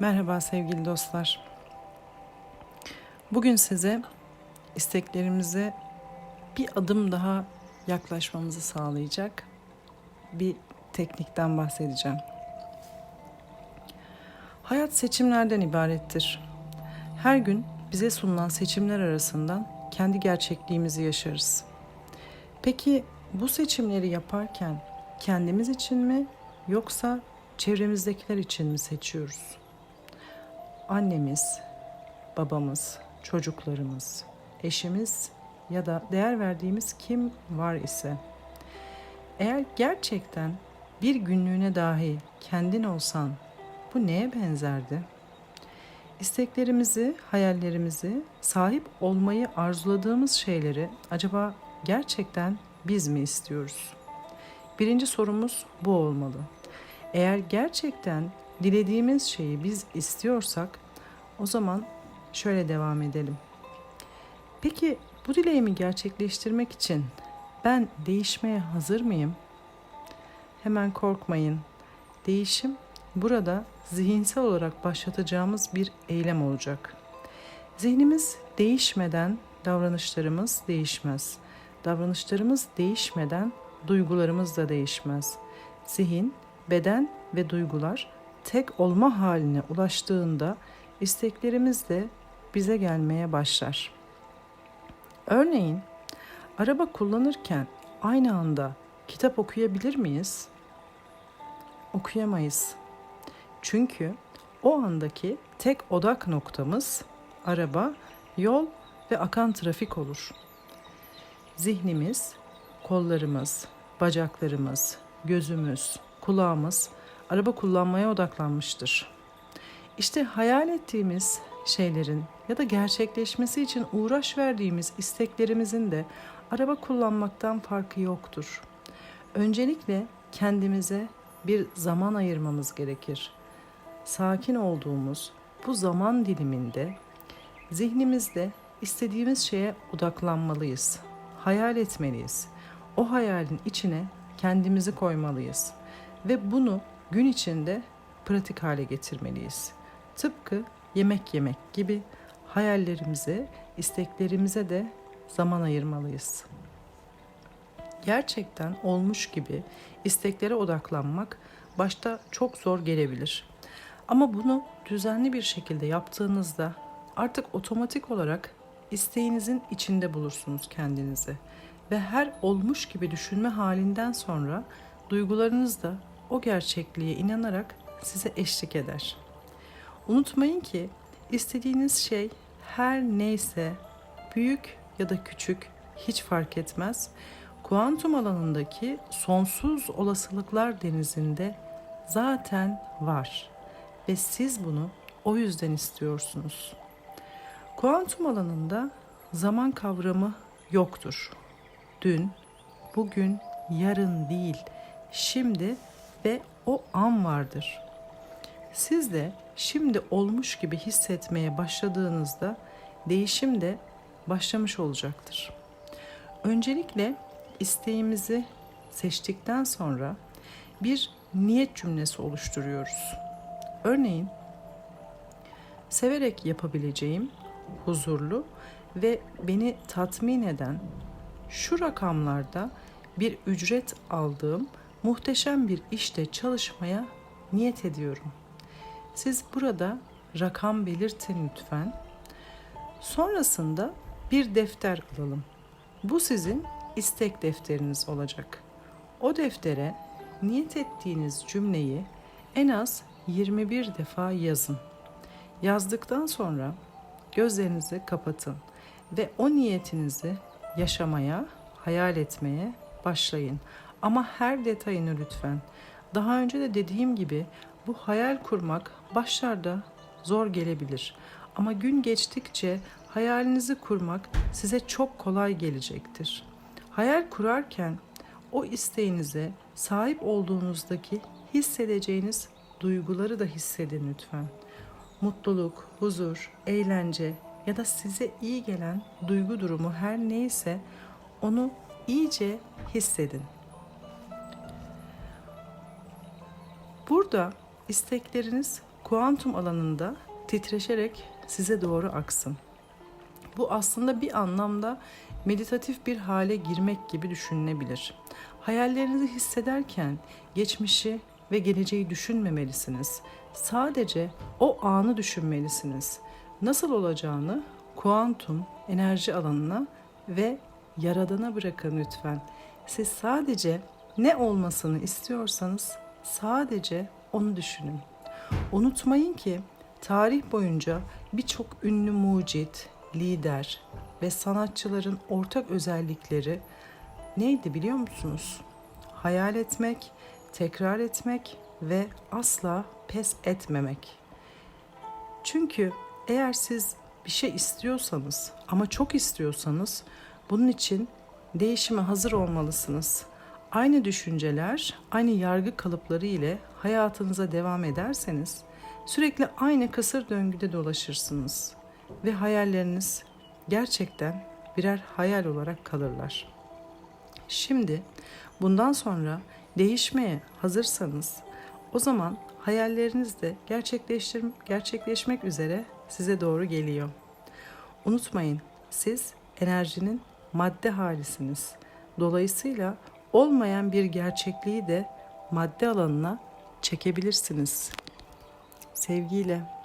Merhaba sevgili dostlar. Bugün size isteklerimize bir adım daha yaklaşmamızı sağlayacak bir teknikten bahsedeceğim. Hayat seçimlerden ibarettir. Her gün bize sunulan seçimler arasından kendi gerçekliğimizi yaşarız. Peki bu seçimleri yaparken kendimiz için mi yoksa çevremizdekiler için mi seçiyoruz? Annemiz, babamız, çocuklarımız, eşimiz ya da değer verdiğimiz kim var ise eğer gerçekten bir günlüğüne dahi kendin olsan bu neye benzerdi? İsteklerimizi, hayallerimizi, sahip olmayı arzuladığımız şeyleri acaba gerçekten biz mi istiyoruz? Birinci sorumuz bu olmalı. Eğer gerçekten dilediğimiz şeyi biz istiyorsak o zaman şöyle devam edelim. Peki bu dileğimi gerçekleştirmek için ben değişmeye hazır mıyım? Hemen korkmayın. Değişim burada zihinsel olarak başlatacağımız bir eylem olacak. Zihnimiz değişmeden davranışlarımız değişmez. Davranışlarımız değişmeden duygularımız da değişmez. Zihin, beden ve duygular tek olma haline ulaştığında isteklerimiz de bize gelmeye başlar. Örneğin araba kullanırken aynı anda kitap okuyabilir miyiz? Okuyamayız. Çünkü o andaki tek odak noktamız araba, yol ve akan trafik olur. Zihnimiz, kollarımız, bacaklarımız, gözümüz, kulağımız araba kullanmaya odaklanmıştır. İşte hayal ettiğimiz şeylerin ya da gerçekleşmesi için uğraş verdiğimiz isteklerimizin de araba kullanmaktan farkı yoktur. Öncelikle kendimize bir zaman ayırmamız gerekir. Sakin olduğumuz bu zaman diliminde zihnimizde istediğimiz şeye odaklanmalıyız. Hayal etmeliyiz. O hayalin içine kendimizi koymalıyız ve bunu gün içinde pratik hale getirmeliyiz. Tıpkı yemek yemek gibi hayallerimize, isteklerimize de zaman ayırmalıyız. Gerçekten olmuş gibi isteklere odaklanmak başta çok zor gelebilir. Ama bunu düzenli bir şekilde yaptığınızda artık otomatik olarak isteğinizin içinde bulursunuz kendinizi ve her olmuş gibi düşünme halinden sonra duygularınız da o gerçekliğe inanarak size eşlik eder. Unutmayın ki istediğiniz şey her neyse büyük ya da küçük hiç fark etmez. Kuantum alanındaki sonsuz olasılıklar denizinde zaten var ve siz bunu o yüzden istiyorsunuz. Kuantum alanında zaman kavramı yoktur. Dün, bugün, yarın değil, şimdi ve o an vardır. Siz de şimdi olmuş gibi hissetmeye başladığınızda değişim de başlamış olacaktır. Öncelikle isteğimizi seçtikten sonra bir niyet cümlesi oluşturuyoruz. Örneğin severek yapabileceğim huzurlu ve beni tatmin eden şu rakamlarda bir ücret aldığım muhteşem bir işte çalışmaya niyet ediyorum. Siz burada rakam belirtin lütfen. Sonrasında bir defter alalım. Bu sizin istek defteriniz olacak. O deftere niyet ettiğiniz cümleyi en az 21 defa yazın. Yazdıktan sonra gözlerinizi kapatın ve o niyetinizi yaşamaya, hayal etmeye başlayın. Ama her detayını lütfen. Daha önce de dediğim gibi bu hayal kurmak başlarda zor gelebilir. Ama gün geçtikçe hayalinizi kurmak size çok kolay gelecektir. Hayal kurarken o isteğinize sahip olduğunuzdaki hissedeceğiniz duyguları da hissedin lütfen. Mutluluk, huzur, eğlence ya da size iyi gelen duygu durumu her neyse onu iyice hissedin. Burada istekleriniz kuantum alanında titreşerek size doğru aksın. Bu aslında bir anlamda meditatif bir hale girmek gibi düşünülebilir. Hayallerinizi hissederken geçmişi ve geleceği düşünmemelisiniz. Sadece o anı düşünmelisiniz. Nasıl olacağını kuantum enerji alanına ve yaradana bırakın lütfen. Siz sadece ne olmasını istiyorsanız sadece onu düşünün. Unutmayın ki tarih boyunca birçok ünlü mucit, lider ve sanatçıların ortak özellikleri neydi biliyor musunuz? Hayal etmek, tekrar etmek ve asla pes etmemek. Çünkü eğer siz bir şey istiyorsanız ama çok istiyorsanız bunun için değişime hazır olmalısınız. Aynı düşünceler, aynı yargı kalıpları ile hayatınıza devam ederseniz sürekli aynı kısır döngüde dolaşırsınız ve hayalleriniz gerçekten birer hayal olarak kalırlar. Şimdi bundan sonra değişmeye hazırsanız o zaman hayalleriniz de gerçekleşmek üzere size doğru geliyor. Unutmayın siz enerjinin madde halisiniz. Dolayısıyla olmayan bir gerçekliği de madde alanına çekebilirsiniz. Sevgiyle.